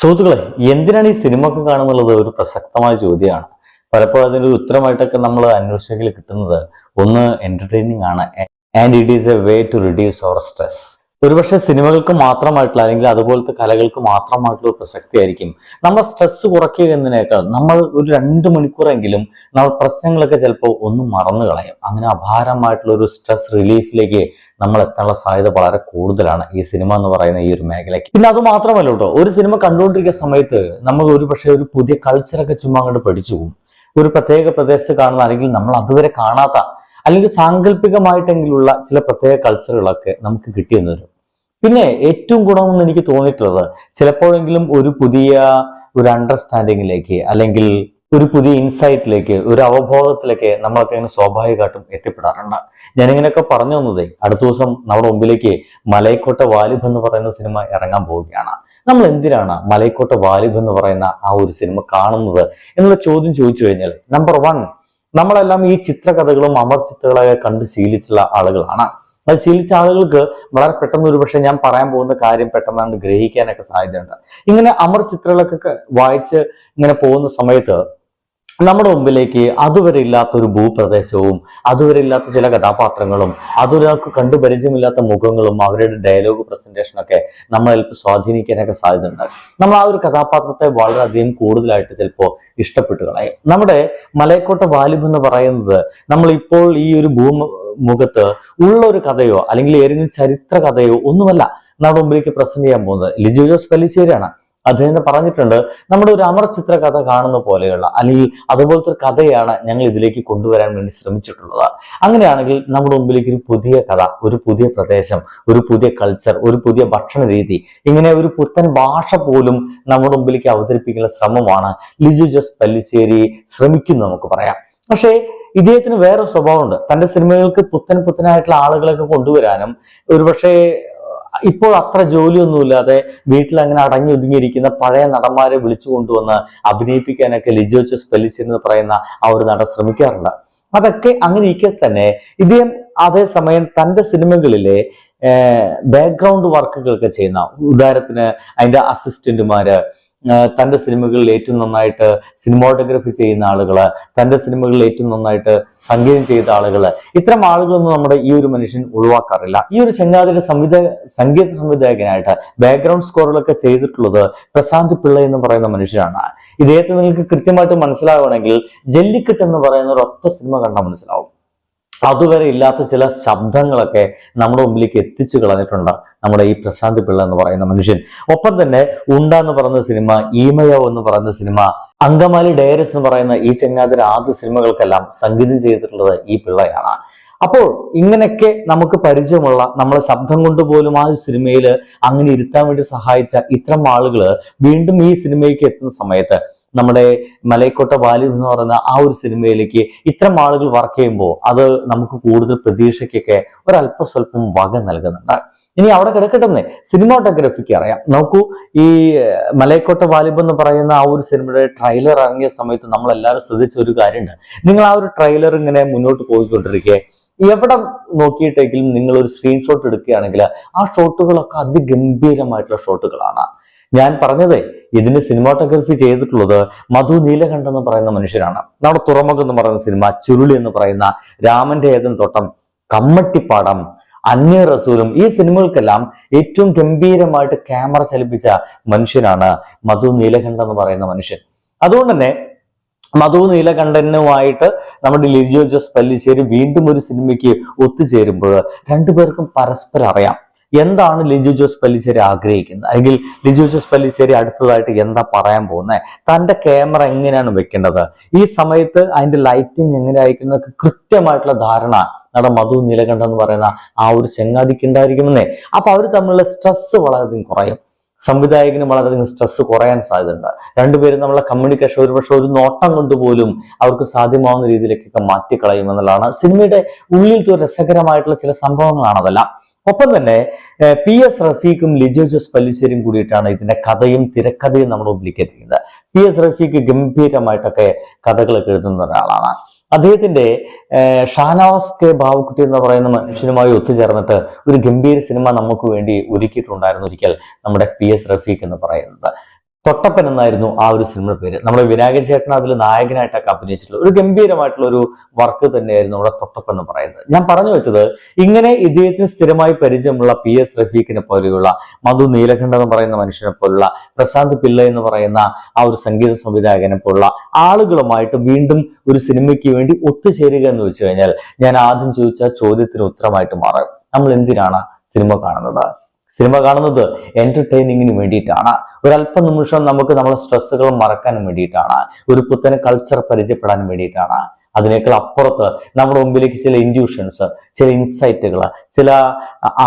സുഹൃത്തുക്കളെ എന്തിനാണ് ഈ സിനിമ ഒക്കെ കാണുന്നുള്ളത്? ഒരു പ്രസക്തമായ ചോദ്യമാണ്. പലപ്പോഴും അതിനൊരു ഉത്തരമായിട്ടൊക്കെ നമ്മൾ അന്വേഷിക്കൽ കിട്ടുന്നത്. ഒന്ന് എന്റർടൈനിങ് ആണ്. And it is a way to reduce our stress ഒരുപക്ഷെ സിനിമകൾക്ക് മാത്രമായിട്ടുള്ള അല്ലെങ്കിൽ അതുപോലത്തെ കലകൾക്ക് മാത്രമായിട്ടുള്ള ഒരു പ്രസക്തി ആയിരിക്കും നമ്മൾ സ്ട്രെസ് കുറയ്ക്കുക എന്നതിനേക്കാൾ നമ്മൾ ഒരു രണ്ട് മണിക്കൂറെങ്കിലും നമ്മൾ പ്രശ്നങ്ങളൊക്കെ ചിലപ്പോൾ ഒന്ന് മറന്നു കളയും. അങ്ങനെ അപാരമായിട്ടുള്ള ഒരു സ്ട്രെസ് റിലീഫിലേക്ക് നമ്മൾ എത്താനുള്ള സാധ്യത വളരെ കൂടുതലാണ് ഈ സിനിമ എന്ന് പറയുന്ന ഈ ഒരു മേഖലയ്ക്ക്. പിന്നെ അത് മാത്രമല്ല കേട്ടോ ഒരു സിനിമ കണ്ടുകൊണ്ടിരിക്കുന്ന സമയത്ത് നമ്മൾ ഒരുപക്ഷെ ഒരു പുതിയ കൾച്ചറൊക്കെ ചുമ്മാ അങ്ങോട്ട് പഠിച്ചു പോകും. ഒരു പ്രത്യേക പ്രദേശത്ത് കാണുന്ന അല്ലെങ്കിൽ നമ്മൾ അതുവരെ കാണാത്ത അല്ലെങ്കിൽ സാങ്കല്പികമായിട്ടെങ്കിലുള്ള ചില പ്രത്യേക കൾച്ചറുകളൊക്കെ നമുക്ക് കിട്ടിയെന്ന് വരും. പിന്നെ ഏറ്റവും ഗുണമെന്ന് എനിക്ക് തോന്നിയിട്ടുള്ളത് ചിലപ്പോഴെങ്കിലും ഒരു പുതിയ ഒരു അണ്ടർസ്റ്റാൻഡിങ്ങിലേക്ക് അല്ലെങ്കിൽ ഒരു പുതിയ ഇൻസൈറ്റിലേക്ക് ഒരു അവബോധത്തിലേക്ക് നമ്മളൊക്കെ ഇങ്ങനെ സ്വാഭാവികമായിട്ടും എത്തിപ്പെടാറുണ്ട്. ഞാനിങ്ങനെയൊക്കെ പറഞ്ഞു തന്നതേ അടുത്ത ദിവസം നമ്മുടെ മുമ്പിലേക്ക് മലൈക്കോട്ട വാലിബ് എന്ന് പറയുന്ന സിനിമ ഇറങ്ങാൻ പോവുകയാണ്. നമ്മൾ എന്തിനാണ് മലൈക്കോട്ട വാലിബ് എന്ന് പറയുന്ന ആ ഒരു സിനിമ കാണുന്നത് എന്നുള്ള ചോദ്യം ചോദിച്ചു കഴിഞ്ഞാൽ നമ്പർ വൺ നമ്മളെല്ലാം ഈ ചിത്രകഥകളും അമർ ചിത്രകളൊക്കെ കണ്ട് ശീലിച്ചുള്ള ആളുകളാണ്. അത് ശീലിച്ച ആളുകൾക്ക് വളരെ പെട്ടെന്ന് ഒരു പക്ഷേ ഞാൻ പറയാൻ പോകുന്ന കാര്യം പെട്ടെന്നാണ് ഗ്രഹിക്കാനൊക്കെ സാധ്യതയുണ്ട്. ഇങ്ങനെ അമർ ചിത്രങ്ങളൊക്കെ വായിച്ച് ഇങ്ങനെ പോകുന്ന സമയത്ത് നമ്മുടെ മുമ്പിലേക്ക് അതുവരെ ഇല്ലാത്ത ഒരു ഭൂപ്രദേശവും അതുവരെ ഇല്ലാത്ത ചില കഥാപാത്രങ്ങളും അതൊരാൾക്ക് കണ്ടു പരിചയമില്ലാത്ത മുഖങ്ങളും അവരുടെ ഡയലോഗ് പ്രസന്റേഷനൊക്കെ നമ്മളെ സ്വാധീനിക്കാനൊക്കെ സാധ്യതയുണ്ട്. നമ്മൾ ആ ഒരു കഥാപാത്രത്തെ വളരെയധികം കൂടുതലായിട്ട് ചിലപ്പോൾ ഇഷ്ടപ്പെട്ടു കളയും. നമ്മുടെ മലയക്കോട്ട വാലിബ് എന്ന് പറയുന്നത് നമ്മൾ ഇപ്പോൾ ഈ ഒരു ഭൂമുഖത്ത് ഉള്ള ഒരു കഥയോ അല്ലെങ്കിൽ ഏതെങ്കിലും ചരിത്ര കഥയോ ഒന്നുമല്ല നമ്മുടെ മുമ്പിലേക്ക് പ്രസന്റ് ചെയ്യാൻ പോകുന്നത്. ലിജു ജോസ് പല്ലിശ്ശേരിയാണ്. അദ്ദേഹം പറഞ്ഞിട്ടുണ്ട് നമ്മുടെ ഒരു അമർ ചിത്ര കഥ കാണുന്ന പോലെയുള്ള അല്ലെങ്കിൽ അതുപോലത്തെ ഒരു കഥയാണ് ഞങ്ങൾ ഇതിലേക്ക് കൊണ്ടുവരാൻ വേണ്ടി ശ്രമിച്ചിട്ടുള്ളത്. അങ്ങനെയാണെങ്കിൽ നമ്മുടെ മുമ്പിലേക്ക് ഒരു പുതിയ കഥ ഒരു പുതിയ പ്രദേശം ഒരു പുതിയ കൾച്ചർ ഒരു പുതിയ ഭക്ഷണ രീതി ഇങ്ങനെ ഒരു പുത്തൻ ഭാഷ പോലും നമ്മുടെ മുമ്പിലേക്ക് അവതരിപ്പിക്കുന്ന ശ്രമമാണ് ലിജു ജസ് പല്ലിശ്ശേരി ശ്രമിക്കുന്നു നമുക്ക് പറയാം. പക്ഷേ ഇദ്ദേഹത്തിന് വേറെ സ്വഭാവമുണ്ട്. തന്റെ സിനിമകൾക്ക് പുത്തൻ പുത്തനായിട്ടുള്ള ആളുകളൊക്കെ കൊണ്ടുവരാനും ഒരുപക്ഷെ ഇപ്പോൾ അത്ര ജോലിയൊന്നുമില്ലാതെ വീട്ടിൽ അങ്ങനെ അടങ്ങി ഒതുങ്ങിയിരിക്കുന്ന പഴയ നടന്മാരെ വിളിച്ചു കൊണ്ടുവന്ന് അഭിനയിപ്പിക്കാനൊക്കെ ലിജോ ജോസ് പെലിസ് എന്ന് പറയുന്ന ആ ഒരു നടൻ ശ്രമിക്കാറുണ്ട്. അതൊക്കെ അങ്ങനെ ഇരിക്കെ തന്നെ. ഇദ്ദേഹം അതേസമയം തന്റെ സിനിമകളിലെ ബാക്ക്ഗ്രൗണ്ട് വർക്കുകൾക്ക് ചെയ്യുന്ന ഉദാഹരണത്തിന് അതിന്റെ അസിസ്റ്റന്റുമാര് തന്റെ സിനിമകളിൽ ഏറ്റവും നന്നായിട്ട് സിനിമോട്ടോഗ്രഫി ചെയ്യുന്ന ആളുകൾ തന്റെ സിനിമകളിൽ ഏറ്റവും നന്നായിട്ട് സംഗീതം ചെയ്ത ആളുകൾ ഇത്തരം ആളുകളൊന്നും നമ്മുടെ ഈ ഒരു മനുഷ്യൻ ഒഴിവാക്കാറില്ല. ഈ ഒരു ചങ്ങാതിയുടെ സംവിധാ സംഗീത സംവിധായകനായിട്ട് ബാക്ക്ഗ്രൗണ്ട് സ്കോറുകളൊക്കെ ചെയ്തിട്ടുള്ളത് പ്രശാന്ത് പിള്ള എന്ന് പറയുന്ന മനുഷ്യനാണ്. ഇദ്ദേഹത്തെ നിങ്ങൾക്ക് കൃത്യമായിട്ട് മനസ്സിലാവുകയാണെങ്കിൽ ജല്ലിക്കെട്ട് എന്ന് പറയുന്ന ഒരു സിനിമ കണ്ടാൽ മനസ്സിലാവും. അതുവരെ ഇല്ലാത്ത ചില ശബ്ദങ്ങളൊക്കെ നമ്മുടെ മുമ്പിലേക്ക് എത്തിച്ചു കളഞ്ഞിട്ടുണ്ട് നമ്മുടെ ഈ പ്രശാന്ത് പിള്ള എന്ന് പറയുന്ന മനുഷ്യൻ. ഒപ്പം തന്നെ ഉണ്ട എന്ന് പറയുന്ന സിനിമ ഈമയോ എന്ന് പറയുന്ന സിനിമ അങ്കമാലി ഡയറസ് എന്ന് പറയുന്ന ഈ ചെങ്ങാതിര ആദ്യ സിനിമകൾക്കെല്ലാം സംഗീതം ചെയ്തിട്ടുള്ളത് ഈ പിള്ളയാണ്. അപ്പോൾ ഇങ്ങനെയൊക്കെ നമുക്ക് പരിചയമുള്ള നമ്മളെ ശബ്ദം കൊണ്ട് പോലും ആ സിനിമയിൽ അങ്ങനെ ഇരുത്താൻ വേണ്ടി സഹായിച്ച ഇത്തരം ആളുകൾ വീണ്ടും ഈ സിനിമയ്ക്ക് എത്തുന്ന സമയത്ത് നമ്മുടെ മലയക്കോട്ട വാലി എന്ന് പറയുന്ന ആ ഒരു സിനിമയിലേക്ക് ഇത്തരം ആളുകൾ വർക്ക് ചെയ്യുമ്പോൾ അത് നമുക്ക് കൂടുതൽ പ്രതീക്ഷയ്ക്കൊക്കെ ഒരല്പ സ്വല്പം വക നൽകുന്നുണ്ട്. ഇനി അവിടെ കിടക്കട്ടെ സിനിമാട്ടോഗ്രഫിക്ക് അറിയാം. നോക്കൂ ഈ മലയക്കോട്ട വാലിബ് എന്ന് പറയുന്ന ആ ഒരു സിനിമയുടെ ട്രെയിലർ ഇറങ്ങിയ സമയത്ത് നമ്മൾ എല്ലാവരും ശ്രദ്ധിച്ച ഒരു കാര്യമുണ്ട്. നിങ്ങൾ ആ ഒരു ട്രെയിലർ ഇങ്ങനെ മുന്നോട്ട് പോയിക്കൊണ്ടിരിക്കെ എവിടെ നോക്കിയിട്ടെങ്കിലും നിങ്ങൾ ഒരു സ്ക്രീൻഷോട്ട് എടുക്കുകയാണെങ്കിൽ ആ ഷോട്ടുകളൊക്കെ അതിഗംഭീരമായിട്ടുള്ള ഷോട്ടുകളാണ് ഞാൻ പറഞ്ഞതേ ഇതിന് സിനിമാട്ടോഗ്രഫി ചെയ്തിട്ടുള്ളത് മധു നീലകണ്ഠ എന്ന് പറയുന്ന മനുഷ്യനാണ് നമ്മുടെ തുറമുഖം എന്ന് പറയുന്ന സിനിമ ചുരുളി എന്ന് പറയുന്ന രാമന്റെ ഏതൻ തോട്ടം കമ്മട്ടിപ്പാടം അന്യ റസൂലും ഈ സിനിമകൾക്കെല്ലാം ഏറ്റവും ഗംഭീരമായിട്ട് ക്യാമറ ചലിപ്പിച്ച മനുഷ്യനാണ് മധു നീലകണ്ഠ എന്ന് പറയുന്ന മനുഷ്യൻ. അതുകൊണ്ട് തന്നെ മധു നീലകണ്ഠനുമായിട്ട് നമ്മുടെ ലിജോ ജോസ് പല്ലിശ്ശേരി വീണ്ടും ഒരു സിനിമയ്ക്ക് ഒത്തുചേരുമ്പോൾ രണ്ടുപേർക്കും പരസ്പരം അറിയാം. എന്താണ് ലിജു ജോസ് പല്ലിശ്ശേരി ആഗ്രഹിക്കുന്നത്? അല്ലെങ്കിൽ ലിജു ജോസ് പല്ലിശ്ശേരി അടുത്തതായിട്ട് എന്താ പറയാൻ പോകുന്നത്? തന്റെ ക്യാമറ എങ്ങനെയാണ് വെക്കേണ്ടത്? ഈ സമയത്ത് അതിന്റെ ലൈറ്റിംഗ് എങ്ങനെ ആയിരിക്കുന്ന കൃത്യമായിട്ടുള്ള ധാരണ നമ്മുടെ മധു നീലകണ്ഠൻ എന്ന് പറയുന്ന ആ ഒരു ചെങ്ങാതിക്ക് ഉണ്ടായിരിക്കുമെന്നേ. അപ്പൊ അവർ തമ്മിലുള്ള സ്ട്രെസ് വളരെയധികം കുറയും. സംവിധായകന് വളരെയധികം സ്ട്രെസ് കുറയാൻ സാധ്യതയുണ്ട്. രണ്ടുപേരും നമ്മളെ കമ്മ്യൂണിക്കേഷൻ ഒരുപക്ഷെ ഒരു നോട്ടം കൊണ്ടുപോലും അവർക്ക് സാധ്യമാവുന്ന രീതിയിലേക്കൊക്കെ മാറ്റിക്കളയും എന്നുള്ളതാണ്. സിനിമയുടെ ഉള്ളിൽ രസകരമായിട്ടുള്ള ചില സംഭവങ്ങളാണ് അതെല്ലാം ഒപ്പം തന്നെ പി എസ് റഫീഖും ലിജോ ജോസ് പല്ലിശ്ശേരിയും കൂടിയിട്ടാണ് ഇതിന്റെ കഥയും തിരക്കഥയും നമ്മുടെ മുമ്പിലേക്ക് എത്തിക്കുന്നത്. പി എസ് റഫീഖ് ഗംഭീരമായിട്ടൊക്കെ കഥകളൊക്കെ എഴുതുന്ന ഒരാളാണ്. അദ്ദേഹത്തിന്റെ ഷാനവാസ് കെ ബാബുക്കുട്ടി എന്ന് പറയുന്ന മനുഷ്യനുമായി ഒത്തുചേർന്നിട്ട് ഒരു ഗംഭീര സിനിമ നമുക്ക് വേണ്ടി ഒരുക്കിയിട്ടുണ്ടായിരുന്നു ഒരിക്കൽ നമ്മുടെ പി എസ് റഫീഖ് എന്ന് പറയുന്നത്. തൊട്ടപ്പൻ എന്നായിരുന്നു ആ ഒരു സിനിമയുടെ പേര്. നമ്മുടെ വിനായകൻ ചേട്ടൻ അതിൽ നായകനായിട്ടൊക്കെ അഭിനയിച്ചിട്ടുള്ള ഒരു ഗംഭീരമായിട്ടുള്ള ഒരു വർക്ക് തന്നെയായിരുന്നു നമ്മുടെ തൊട്ടപ്പൻ എന്ന് പറയുന്നത്. ഞാൻ പറഞ്ഞു വെച്ചത് ഇങ്ങനെ ഇദ്ദേഹത്തിന് സ്ഥിരമായി പരിചയമുള്ള പി എസ് റഫീഖിനെ പോലെയുള്ള മധു നീലകണ്ഠൻ എന്ന് പറയുന്ന മനുഷ്യനെ പോലുള്ള പ്രശാന്ത് പിള്ള എന്ന് പറയുന്ന ആ ഒരു സംഗീത സംവിധായകനെ പോലുള്ള ആളുകളുമായിട്ട് വീണ്ടും ഒരു സിനിമയ്ക്ക് വേണ്ടി ഒത്തുചേരുക എന്ന് വെച്ച് കഴിഞ്ഞാൽ ഞാൻ ആദ്യം ചോദിച്ച ചോദ്യത്തിന് ഉത്തരമായിട്ട് മാറും. നമ്മൾ എന്തിനാണ് സിനിമ കാണുന്നത്? സിനിമ കാണുന്നത് എന്റർടൈനിങ്ങിന് വേണ്ടിയിട്ടാണ്. ഒരല്പ നിമിഷം നമുക്ക് നമ്മളെ സ്ട്രെസ്സുകൾ മറക്കാനും വേണ്ടിയിട്ടാണ്. ഒരു പുത്തന കൾച്ചർ പരിചയപ്പെടാനും വേണ്ടിയിട്ടാണ്. അതിനേക്കാൾ അപ്പുറത്ത് നമ്മുടെ മുമ്പിലേക്ക് ചില ഇൻഡ്യൂഷൻസ് ചില ഇൻസൈറ്റുകൾ ചില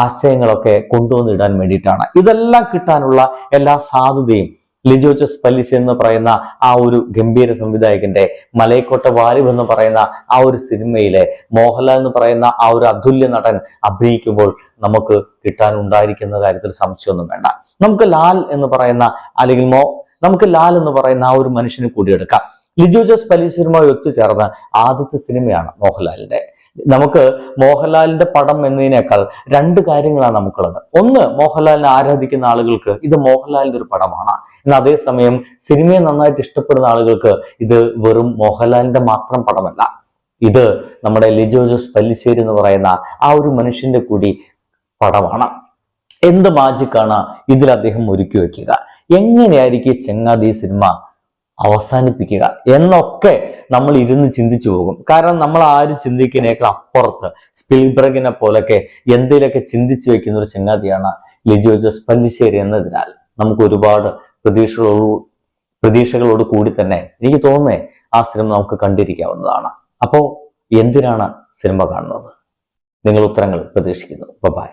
ആശയങ്ങളൊക്കെ കൊണ്ടുവന്നിടാൻ വേണ്ടിയിട്ടാണ്. ഇതെല്ലാം കിട്ടാനുള്ള എല്ലാ സാധ്യതയും ലിജോ ജോസ് പല്ലിസ് എന്ന് പറയുന്ന ആ ഒരു ഗംഭീര സംവിധായകന്റെ മലയക്കോട്ട വാലിബ് എന്ന് പറയുന്ന ആ ഒരു സിനിമയിലെ മോഹൻലാൽ എന്ന് പറയുന്ന ആ ഒരു അതുല്യ നടൻ അഭിനയിക്കുമ്പോൾ നമുക്ക് കിട്ടാൻ ഉണ്ടായിരിക്കുന്ന കാര്യത്തിൽ സംശയമൊന്നും വേണ്ട. നമുക്ക് ലാൽ എന്ന് പറയുന്ന അല്ലെങ്കിൽ മോ നമുക്ക് ലാൽ എന്ന് പറയുന്ന ആ ഒരു മനുഷ്യനെ കൂടിയെടുക്കാം ലിജോ ജോസ് പല്ലിസിനുമായി ഒത്തുചേർന്ന ആദ്യത്തെ സിനിമയാണ് മോഹൻലാലിന്റെ. നമുക്ക് മോഹൻലാലിന്റെ പടം എന്നതിനേക്കാൾ രണ്ട് കാര്യങ്ങളാണ് നമുക്കുള്ളത്. ഒന്ന് മോഹൻലാലിനെ ആരാധിക്കുന്ന ആളുകൾക്ക് ഇത് മോഹൻലാലിന്റെ ഒരു പടമാണ്. എന്നാൽ അതേസമയം സിനിമയെ നന്നായിട്ട് ഇഷ്ടപ്പെടുന്ന ആളുകൾക്ക് ഇത് വെറും മോഹൻലാലിന്റെ മാത്രം പടമല്ല. ഇത് നമ്മുടെ ലിജോ ജോസ് പല്ലിശ്ശേരി എന്ന് പറയുന്ന ആ ഒരു മനുഷ്യന്റെ കൂടി പടമാണ്. എന്ത് മാജിക്കാണ് ഇതിൽ അദ്ദേഹം ഒരുക്കി വെക്കുക? എങ്ങനെയായിരിക്കും ചെങ്ങാതി ഈ സിനിമ അവസാനിപ്പിക്കുക? എന്നൊക്കെ നമ്മൾ ഇരുന്ന് ചിന്തിച്ചു പോകും. കാരണം നമ്മൾ ആരും ചിന്തിക്കുന്നതിനേക്കാൾ അപ്പുറത്ത് സ്പിൽബ്രഗിനെ പോലൊക്കെ എന്തെങ്കിലുമൊക്കെ ചിന്തിച്ചു വെക്കുന്ന ഒരു ചെങ്ങാതിയാണ് ലിജോ ജോസ് പല്ലിശ്ശേരി എന്നതിനാൽ നമുക്ക് ഒരുപാട് പ്രതീക്ഷകളോട് പ്രതീക്ഷകളോട് കൂടി തന്നെ എനിക്ക് തോന്നുന്നേ ആ സിനിമ നമുക്ക് കണ്ടിരിക്കാവുന്നതാണ്. അപ്പോൾ എന്തിനാണ് സിനിമ കാണുന്നത്? നിങ്ങൾ ഉത്തരങ്ങൾ പ്രതീക്ഷിക്കുന്നു. ബൈ